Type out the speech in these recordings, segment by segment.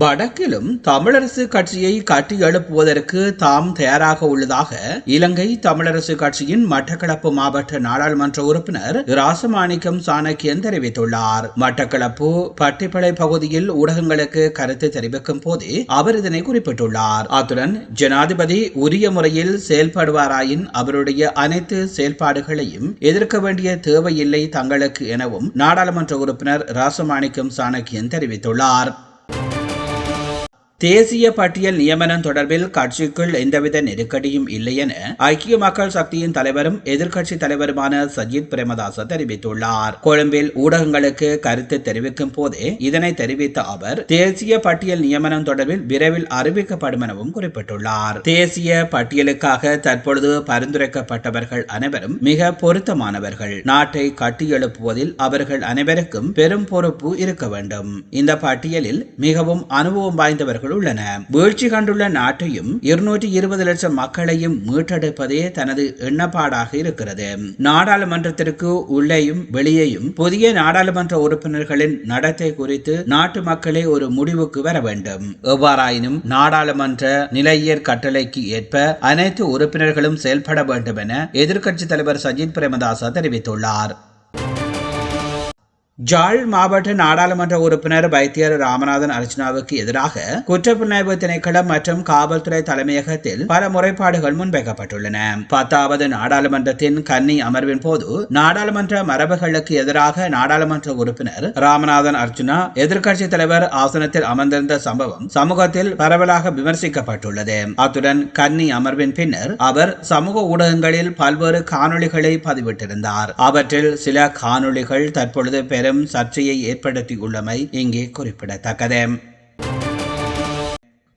வடக்கிலும் தமிழரசு கட்சியை கட்டி எழுப்புவதற்கு தாம் தயாராக உள்ளதாக இலங்கை தமிழரசு கட்சியின் மட்டக்களப்பு மாவட்ட நாடாளுமன்ற உறுப்பினர் ராசமாணிக்கம் சாணக்கியன் தெரிவித்துள்ளார். மட்டக்களப்பு பட்டிப்பளை பகுதியில் ஊடகங்களுக்கு கருத்து தெரிவிக்கும் போதே அவர் இதனை குறிப்பிட்டுள்ளார். அத்துடன் ஜனாதிபதி உரிய முறையில் செயல்படுவாராயின் அவருடைய அனைத்து செயல்பாடுகளையும் எதிர்க்க வேண்டிய தேவையில்லை தங்களுக்கு எனவும் நாடாளுமன்ற உறுப்பினர் ராசமாணிக்கம் சாணக்கியன் தெரிவித்துள்ளார். தேசிய பட்டியல் நியமனம் தொடர்பில் கட்சிக்குள் எந்தவித நெருக்கடியும் இல்லை என ஐக்கிய மக்கள் சக்தியின் தலைவரும் எதிர்க்கட்சி தலைவருமான சஜித் பிரேமதாச தெரிவித்துள்ளார். கொழும்பில் ஊடகங்களுக்கு கருத்து தெரிவிக்கும் போதே இதனை தெரிவித்த அவர் தேசிய பட்டியல் நியமனம் தொடர்பில் விரைவில் அறிவிக்கப்படும் எனவும் குறிப்பிட்டுள்ளார். தேசிய பட்டியலுக்காக தற்பொழுது பரிந்துரைக்கப்பட்டவர்கள் அனைவரும் மிக பொருத்தமானவர்கள். நாட்டை கட்டியெழுப்புவதில் அவர்கள் அனைவருக்கும் பெரும் பொறுப்பு இருக்க வேண்டும். இந்த பட்டியலில் மிகவும் அனுபவம் வாய்ந்தவர்கள் உள்ளன. வீழ்ச்சி கண்டுள்ள நாட்டையும் இருநூற்றி இருபது லட்சம் மக்களையும் மீட்டெடுப்பதே தனது எண்ணப்பாடாக இருக்கிறது. நாடாளுமன்றத்திற்கு உள்ளேயும் வெளியேயும் புதிய நாடாளுமன்ற உறுப்பினர்களின் நடத்தை குறித்து நாட்டு மக்களே ஒரு முடிவுக்கு வர வேண்டும். எவ்வாறாயினும் நாடாளுமன்ற நிலையியற் கட்டளைக்கு ஏற்ப அனைத்து உறுப்பினர்களும் செயல்பட வேண்டும் என எதிர்க்கட்சித் தலைவர் சஜித் பிரேமதாச தெரிவித்துள்ளார். ஜாழ் மாவட்ட நாடாளுமன்ற உறுப்பினர் வைத்தியர் ராமநாதன் அர்ச்சனாவுக்கு எதிராக குற்றப்புலனாய்வு திணைக்களம் மற்றும் காவல்துறை தலைமையகத்தில் பல முறைப்பாடுகள் முன்வைக்கப்பட்டுள்ளன. பத்தாவது நாடாளுமன்றத்தின் கன்னி அமர்வின் போது நாடாளுமன்ற மரபுகளுக்கு எதிராக நாடாளுமன்ற உறுப்பினர் ராமநாதன் அர்ச்சுனா எதிர்க்கட்சி தலைவர் ஆசனத்தில் அமர்ந்திருந்த சம்பவம் சமூகத்தில் பரவலாக விமர்சிக்கப்பட்டுள்ளது. அத்துடன் கன்னி அமர்வின் பின்னர் அவர் சமூக ஊடகங்களில் பல்வேறு காணொளிகளை பதிவிட்டிருந்தார். அவற்றில் சில காணொளிகள் தற்பொழுது பெரும் சர்ச்சையை ஏற்படுத்தியுள்ளமை இங்கே குறிப்பிடத்தக்கது.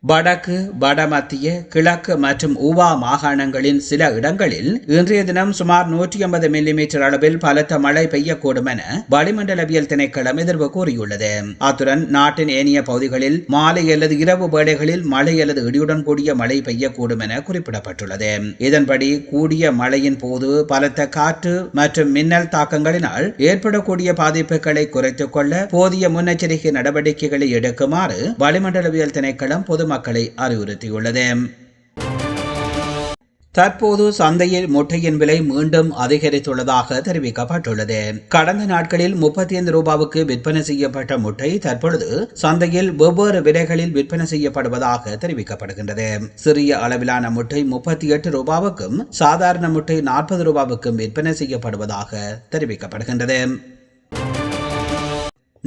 வடக்கு வடமத்திய கிழக்கு மற்றும் உவா மாகாணங்களின் சில இடங்களில் இன்றைய தினம் சுமார் நூற்றி ஐம்பது மில்லிமீட்டர் அளவில் பலத்த மழை பெய்யக்கூடும் என வளிமண்டலவியல் திணைக்களம் எதிர்வு கூறியுள்ளது. அத்துடன் நாட்டின் ஏனைய பகுதிகளில் மாலை அல்லது இரவு வேளைகளில் மழை அல்லது இடியுடன் கூடிய மழை பெய்யக்கூடும் என குறிப்பிடப்பட்டுள்ளது. இதன்படி கூடிய மழையின் போது பலத்த காற்று மற்றும் மின்னல் தாக்கங்களினால் ஏற்படக்கூடிய பாதிப்புகளை குறைத்துக் கொள்ள போதிய முன்னெச்சரிக்கை நடவடிக்கைகளை எடுக்குமாறு வளிமண்டலவியல் திணைக்களம் பொதுமக்கள் மக்களை அறிவுறுத்தியுள்ளது. தற்போது சந்தையில் முட்டையின் விலை மீண்டும் அதிகரித்துள்ளதாக தெரிவிக்கப்பட்டுள்ளது. கடந்த நாட்களில் முப்பத்தி ஐந்து ரூபாவுக்கு விற்பனை செய்யப்பட்ட முட்டை தற்பொழுது சந்தையில் வெவ்வேறு விலைகளில் விற்பனை செய்யப்படுவதாக தெரிவிக்கப்படுகின்றது. சிறிய அளவிலான முட்டை முப்பத்தி எட்டு ரூபாவுக்கும் சாதாரண முட்டை நாற்பது ரூபாவுக்கும் விற்பனை செய்யப்படுவதாக தெரிவிக்கப்படுகின்றது.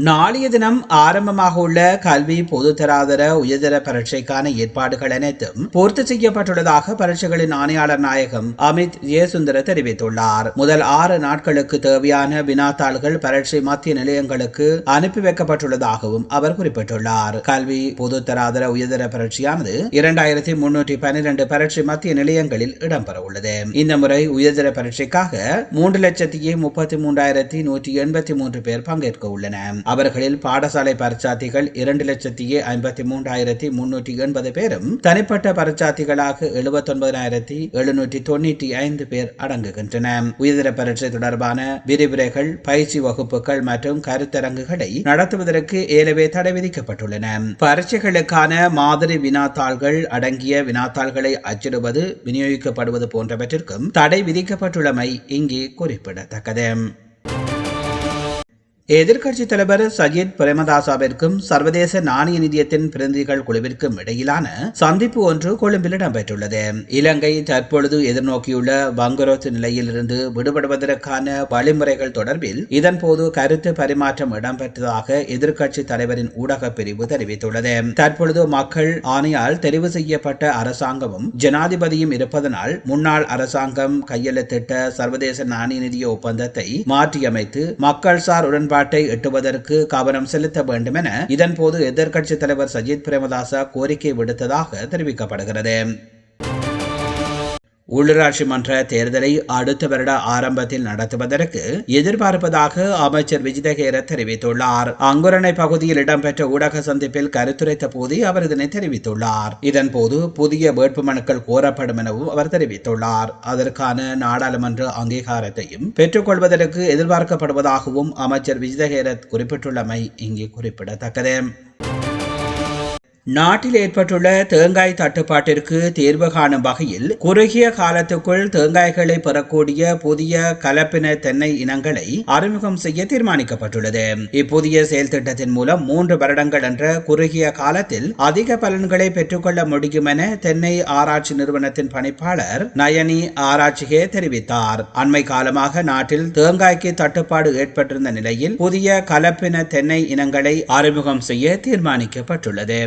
நாளைய தினம் ஆரம்பமாக உள்ள கல்வி பொதுத்தராதர உயர்தர பரீட்சைக்கான ஏற்பாடுகள் அனைத்தும் பூர்த்தி செய்யப்பட்டுள்ளதாக பரீட்சைகளின் ஆணையாளர் நாயகம் அமித் ஜெயசுந்தர தெரிவித்துள்ளார். முதல் ஆறு நாட்களுக்கு தேவையான வினாத்தாள்கள் பரீட்சை மத்திய நிலையங்களுக்கு அனுப்பி வைக்கப்பட்டுள்ளதாகவும் அவர் குறிப்பிட்டுள்ளார். கல்வி பொதுத்தராதர உயர்தர பரீட்சையானது இரண்டாயிரத்தி முன்னூற்றி பன்னிரண்டு பரீட்சை மத்திய நிலையங்களில் இடம்பெற உள்ளது இந்த முறை உயர்தர பரீட்சைக்காக மூன்று லட்சத்தி முப்பத்தி மூன்றாயிரத்தி நூற்றி எண்பத்தி மூன்று பேர் பங்கேற்க உள்ளனர் அவர்களில் பாடசாலை பரிச்சாத்திகள் இரண்டு லட்சத்தி ஐம்பத்தி மூன்றாயிரத்தி முன்னூற்றி எண்பது பேரும் தனிப்பட்ட பரிச்சாத்திகளாக எழுபத்தொன்பதாயிரத்தி எழுநூற்றி தொண்ணூற்றி ஐந்து பேர் அடங்குகின்றன உயர்தர பரீட்சை தொடர்பான விரிவுரைகள் பயிற்சி வகுப்புகள் மற்றும் கருத்தரங்குகளை நடத்துவதற்கு ஏலவே தடை விதிக்கப்பட்டுள்ளன. பரீட்சைகளுக்கான மாதிரி வினாத்தாள்கள் அடங்கிய வினாத்தாள்களை அச்சிடுவது விநியோகிக்கப்படுவது போன்றவற்றிற்கும் தடை விதிக்கப்பட்டுள்ளமை இங்கே குறிப்பிடத்தக்கது. எதிர்க்கட்சி தலைவர் சஜித் பிரேமதாசாவிற்கும் சர்வதேச நாணய நிதியத்தின் பிரதிநிதிகள் குழுவிற்கும் இடையிலான சந்திப்பு ஒன்று கொழும்பில் இடம்பெற்றுள்ளது. இலங்கை தற்பொழுது எதிர்நோக்கியுள்ள வங்குரோத்து நிலையிலிருந்து விடுபடுவதற்கான வழிமுறைகள் தொடர்பில் இதன்போது கருத்து பரிமாற்றம் இடம்பெற்றதாக எதிர்க்கட்சி தலைவரின் ஊடக பிரிவு தெரிவித்துள்ளது. தற்பொழுது மக்கள் ஆணையால் தெரிவு செய்யப்பட்ட அரசாங்கமும் ஜனாதிபதியும் இருப்பதனால் முன்னாள் அரசாங்கம் கையெழுத்திட்ட சர்வதேச நாணய நிதிய ஒப்பந்தத்தை மாற்றியமைத்து மக்கள் சார் உடன்பாடு உடன்பாட்டை எட்டுவதற்கு கவனம் செலுத்த வேண்டும் என இதன்போது எதிர்க்கட்சித் தலைவர் சஜித் பிரேமதாச கோரிக்கை விடுத்ததாக தெரிவிக்கப்படுகிறது. உள்ளூராட்சி மன்ற தேர்தலை அடுத்த வருட ஆரம்பத்தில் நடத்துவதற்கு எதிர்பார்ப்பதாக அமைச்சர் விஜிதகேர தெரிவித்துள்ளார். அங்குரணை பகுதியில் இடம்பெற்ற ஊடக சந்திப்பில் கருத்துரைத்த போது அவர் இதனை தெரிவித்துள்ளார். இதன்போது புதிய வேட்புமனுக்கள் கோரப்படும் எனவும் அவர் தெரிவித்துள்ளார். அதற்கான நாடாளுமன்ற அங்கீகாரத்தையும் பெற்றுக்கொள்வதற்கு எதிர்பார்க்கப்படுவதாகவும் அமைச்சர் விஜிதகேரத் குறிப்பிட்டுள்ளமை இங்கே குறிப்பிடத்தக்கது. நாட்டில் ஏற்பட்டுள்ள தேங்காய் தட்டுப்பாட்டிற்கு தீர்வு காணும் வகையில் குறுகிய காலத்துக்குள் தேங்காய்களை பெறக்கூடிய புதிய கலப்பின தென்னை இனங்களை அறிமுகம் செய்ய தீர்மானிக்கப்பட்டுள்ளது. இப்புதிய செயல் திட்டத்தின் மூலம் மூன்று வருடங்கள் என்ற குறுகிய காலத்தில் அதிக பலன்களை பெற்றுக்கொள்ள முடியும் என தென்னை ஆராய்ச்சி நிறுவனத்தின் பணிப்பாளர் நயனி ஆராய்ச்சிகே தெரிவித்தார். அண்மை காலமாக நாட்டில் தேங்காய்க்கு தட்டுப்பாடு ஏற்பட்டிருந்த நிலையில் புதிய கலப்பின தென்னை இனங்களை அறிமுகம் செய்ய தீர்மானிக்கப்பட்டுள்ளது.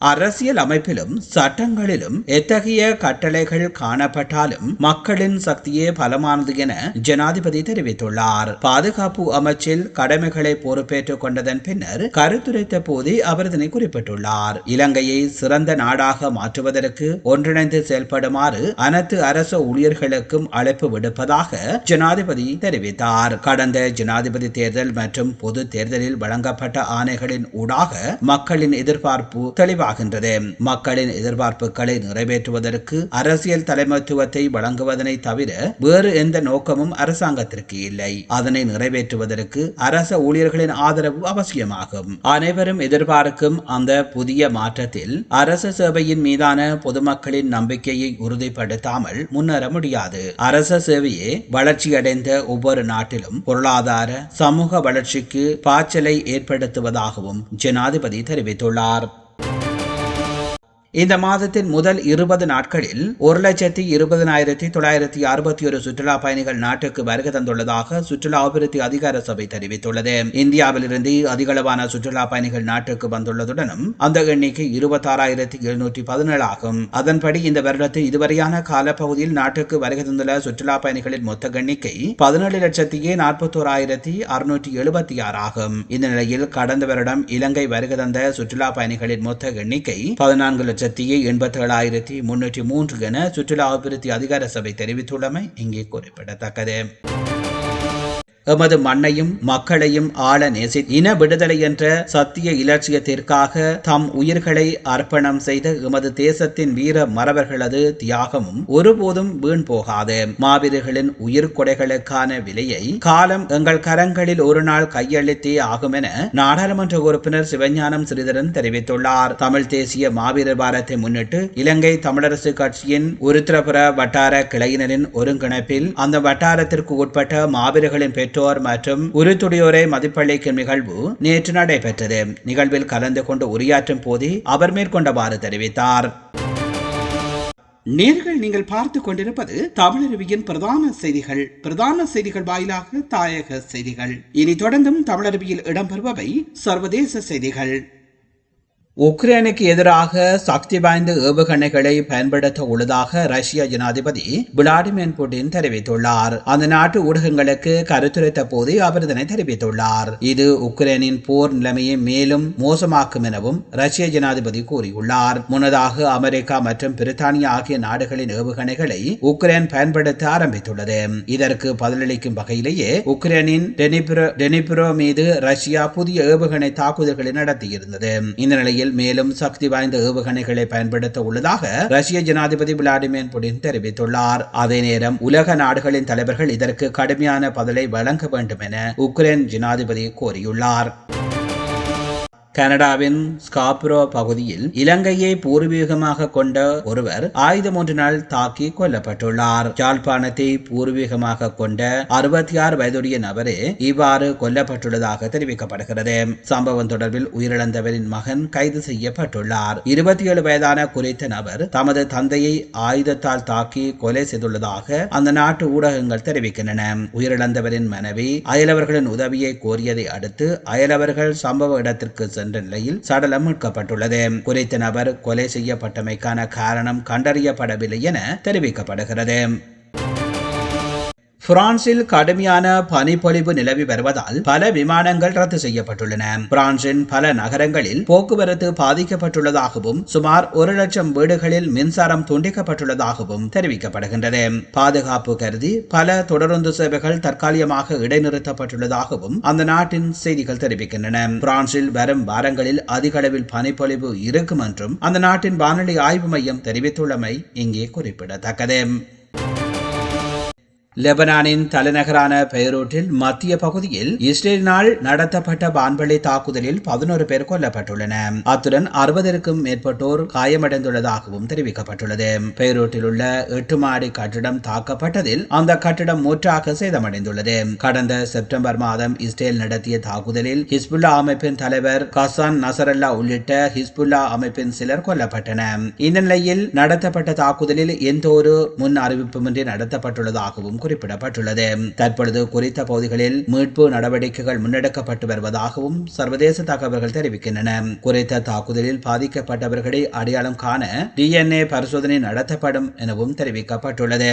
அரசியல் அமைப்பிலும் சட்டங்களிலும் எத்தகைய கட்டளைகள் காணப்பட்டாலும் மக்களின் சக்தியே பலமானது என ஜனாதிபதி தெரிவித்துள்ளார். பாதுகாப்பு அமைச்சில் கடமைகளை பொறுப்பேற்றுக் கொண்டதன் பின்னர் கருத்துரைத்த போதே அவர் இதனை குறிப்பிட்டுள்ளார். இலங்கையை சிறந்த நாடாக மாற்றுவதற்கு ஒன்றிணைந்து செயல்படுமாறு அனைத்து அரச ஊழியர்களுக்கும் அழைப்பு விடுப்பதாக ஜனாதிபதி தெரிவித்தார். கடந்த ஜனாதிபதி தேர்தல் மற்றும் பொது தேர்தலில் வழங்கப்பட்ட ஆணைகளின் ஊடாக மக்களின் எதிர்பார்ப்பு தெளிவாக ஆகின்றது மக்களின் எதிர்பார்ப்புகளை நிறைவேற்றுவதற்கு அரசியல் தலைமைத்துவத்தை வழங்குவதனை தவிர வேறு எந்த நோக்கமும் அரசாங்கத்திற்கு இல்லை. அதனை நிறைவேற்றுவதற்கு அரச ஊழியர்களின் ஆதரவு அவசியமாகும். அனைவரும் எதிர்பார்க்கும் அந்த புதிய மாற்றத்தில் அரச சேவையின் மீதான பொதுமக்களின் நம்பிக்கையை உறுதிப்படுத்தாமல் முன்னேற முடியாது. அரச சேவையே வளர்ச்சியடைந்த ஒவ்வொரு நாட்டிலும் பொருளாதார சமூக வளர்ச்சிக்கு பாய்ச்சலை ஏற்படுத்துவதாகவும் ஜனாதிபதி தெரிவித்துள்ளார். இந்த மாதத்தின் முதல் இருபது நாட்களில் ஒரு லட்சத்தி இருபதனாயிரத்தி தொள்ளாயிரத்தி அறுபத்தி ஒரு சுற்றுலா பயணிகள் நாட்டுக்கு வருகை தந்துள்ளதாக சுற்றுலா அபிவிருத்தி அதிகார சபை தெரிவித்துள்ளது. இந்தியாவிலிருந்து அதிகளவான சுற்றுலா பயணிகள் நாட்டுக்கு வந்துள்ளதுடனும் அந்த எண்ணிக்கை இருபத்தாறாயிரத்தி எழுநூற்றி பதினேழு ஆகும் அதன்படி இந்த வருடத்தில் இதுவரையான காலப்பகுதியில் நாட்டுக்கு வருகை தந்துள்ள சுற்றுலா பயணிகளின் மொத்த எண்ணிக்கை பதினேழு லட்சத்தியே நாற்பத்தோராயிரத்தி அறுநூற்றி எழுபத்தி ஆறு ஆகும் இந்த நிலையில் கடந்த வருடம் இலங்கை வருகை தந்த சுற்றுலா பயணிகளின் மொத்த எண்ணிக்கை பதினான்கு லட்சம் லட்சத்தி எண்பத்தேழாயிரத்தி முன்னூற்றி மூன்று என சுற்றுலா அபிவிருத்தி அதிகார சபை தெரிவித்துள்ளமை இங்கே குறிப்பிடத்தக்கது. எமது மண்ணையும் மக்களையும் ஆள நேசி இன விடுதலை என்ற சத்திய இலட்சியத்திற்காக தம் உயிர்களை அர்ப்பணம் செய்த எமது தேசத்தின் வீர மறவர்களது தியாகமும் ஒருபோதும் வீண் போகாது. மாவீரர்களின் உயிர் கொடைகளுக்கான விலையை காலம் எங்கள் கரங்களில் ஒரு நாள் கையளித்தே ஆகும் என நாடாளுமன்ற உறுப்பினர் சிவஞானம் ஸ்ரீதரன் தெரிவித்துள்ளார். தமிழ் தேசிய மாவீரர் வாரத்தை முன்னிட்டு இலங்கை தமிழரசு கட்சியின் உருத்திரபுர வட்டார கிளையினரின் ஒருங்கிணைப்பில் அந்த வட்டாரத்திற்கு உட்பட்ட மாவீரர்களின் பெற்ற பெற்றோர் மற்றும் உருத்துடையோரை மதிப்பளிக்கும் நிகழ்வு நேற்று நடைபெற்றது. நிகழ்வில் கலந்து கொண்டு உரையாற்றும் போதே அவர் மேற்கொண்டவாறு தெரிவித்தார். நேர்கள் நீங்கள் பார்த்து கொண்டிருப்பது தமிழருவியின் பிரதான செய்திகள். பிரதான செய்திகள் வாயிலாக தாயக செய்திகள். இனி தொடர்ந்தும் தமிழருவியில் இடம்பெறுபவை சர்வதேச செய்திகள். உக்ரைனுக்கு எதிராக சக்தி வாய்ந்த ஏவுகணைகளை பயன்படுத்த உள்ளதாக ரஷ்ய ஜனாதிபதி விளாடிமிர் புட்டின் தெரிவித்துள்ளார். அந்த நாட்டு ஊடகங்களுக்கு கருத்துரைத்த போது அவர் இதனை தெரிவித்துள்ளார். இது உக்ரைனின் போர் நிலைமையை மேலும் மோசமாக்கும் எனவும் ரஷ்ய ஜனாதிபதி கூறியுள்ளார். முன்னதாக அமெரிக்கா மற்றும் பிரித்தானியா ஆகிய நாடுகளின் ஏவுகணைகளை உக்ரைன் பயன்படுத்த ஆரம்பித்துள்ளது. இதற்கு பதிலளிக்கும் வகையிலேயே உக்ரைனின் டெனிப்ரோ மீது ரஷ்யா புதிய ஏவுகணை தாக்குதல்களை நடத்தியிருந்தது. இந்த நிலையில் பகுதியில் மேலும் சக்தி வாய்ந்த ஏவுகணைகளை பயன்படுத்த உள்ளதாக ரஷ்ய ஜனாதிபதி விளாடிமிர் புடின் தெரிவித்துள்ளார். அதே நேரம் உலக நாடுகளின் தலைவர்கள் இதற்கு கடுமையான பதிலை வழங்க வேண்டும் என உக்ரைன் ஜனாதிபதி கோரியுள்ளார். கனடாவின் ஸ்காப்ரோ பகுதியில் இலங்கையை பூர்வீகமாக கொண்ட ஒருவர் ஆயுதம் ஒன்றினால் தாக்கி கொல்லப்பட்டுள்ளார். யாழ்ப்பாணத்தை பூர்வீகமாக கொண்ட அறுபத்தி ஆறு வயதுடைய நபரே இவ்வாறு கொல்லப்பட்டுள்ளதாக தெரிவிக்கப்படுகிறது. சம்பவம் தொடர்பில் உயிரிழந்தவரின் மகன் கைது செய்யப்பட்டுள்ளார். இருபத்தி ஏழு வயதான குறித்த நபர் தமது தந்தையை ஆயுதத்தால் தாக்கி கொலை செய்துள்ளதாக அந்த நாட்டு ஊடகங்கள் தெரிவிக்கின்றன. உயிரிழந்தவரின் மனைவி அயலவர்களின் உதவியை கோரியதை அடுத்து அயலவர்கள் சம்பவ இடத்திற்கு சென்ற நிலையில் சடலம் மீட்கப்பட்டுள்ளது. குறித்த நபர் கொலை செய்யப்பட்டமைக்கான காரணம் கண்டறியப்படவில்லை என தெரிவிக்கப்படுகிறது. பிரான்சில் கடுமையான பனிப்பொழிவு நிலவி வருவதால் பல விமானங்கள் ரத்து செய்யப்பட்டுள்ளன. பிரான்சின் பல நகரங்களில் போக்குவரத்து பாதிக்கப்பட்டுள்ளதாகவும் சுமார் ஒரு லட்சம் வீடுகளில் மின்சாரம் துண்டிக்கப்பட்டுள்ளதாகவும் தெரிவிக்கப்படுகின்றது. பாதுகாப்பு கருதி பல தொடருந்து சேவைகள் தற்காலிகமாக இடைநிறுத்தப்பட்டுள்ளதாகவும் அந்த நாட்டின் செய்திகள் தெரிவிக்கின்றன. பிரான்சில் வரும் வாரங்களில் அதிக அளவில் பனிப்பொழிவு இருக்கும் என்றும் அந்த நாட்டின் வானிலை ஆய்வு மையம் தெரிவித்துள்ளமை இங்கே குறிப்பிடத்தக்கது. லெபனானின் தலைநகரான பெய்ரூட்டில் மத்திய பகுதியில் இஸ்ரேலினால் நடத்தப்பட்ட வான்வழி தாக்குதலில் பதினோரு பேர் கொல்லப்பட்டுள்ளன. அத்துடன் அறுபதற்கும் மேற்பட்டோர் காயமடைந்துள்ளதாகவும் தெரிவிக்கப்பட்டுள்ளது. பெய்ரூட்டில் உள்ள எட்டு மாடி கட்டிடம் தாக்கப்பட்டதில் அந்த கட்டிடம் முற்றாக சேதமடைந்துள்ளது. கடந்த செப்டம்பர் மாதம் இஸ்ரேல் நடத்திய தாக்குதலில் ஹிஸ்புல்லா அமைப்பின் தலைவர் கசான் நசரல்லா உள்ளிட்ட ஹிஸ்புல்லா அமைப்பின் சிலர் கொல்லப்பட்டனர் இந்த நிலையில் நடத்தப்பட்ட தாக்குதலில் எந்த ஒரு முன் அறிவிப்புமின்றி நடத்தப்பட்டுள்ளதாகவும் குறிப்பிடப்பட்டுள்ளது. தற்பொழுது குறித்த பகுதிகளில் மீட்பு நடவடிக்கைகள் முன்னெடுக்கப்பட்டு வருவதாகவும் சர்வதேச தகவல்கள் தெரிவிக்கின்றன. குறித்த தாக்குதலில் பாதிக்கப்பட்டவர்களை அடையாளம் காண டிஎன்ஏ பரிசோதனை நடத்தப்படும் எனவும் தெரிவிக்கப்பட்டுள்ளது.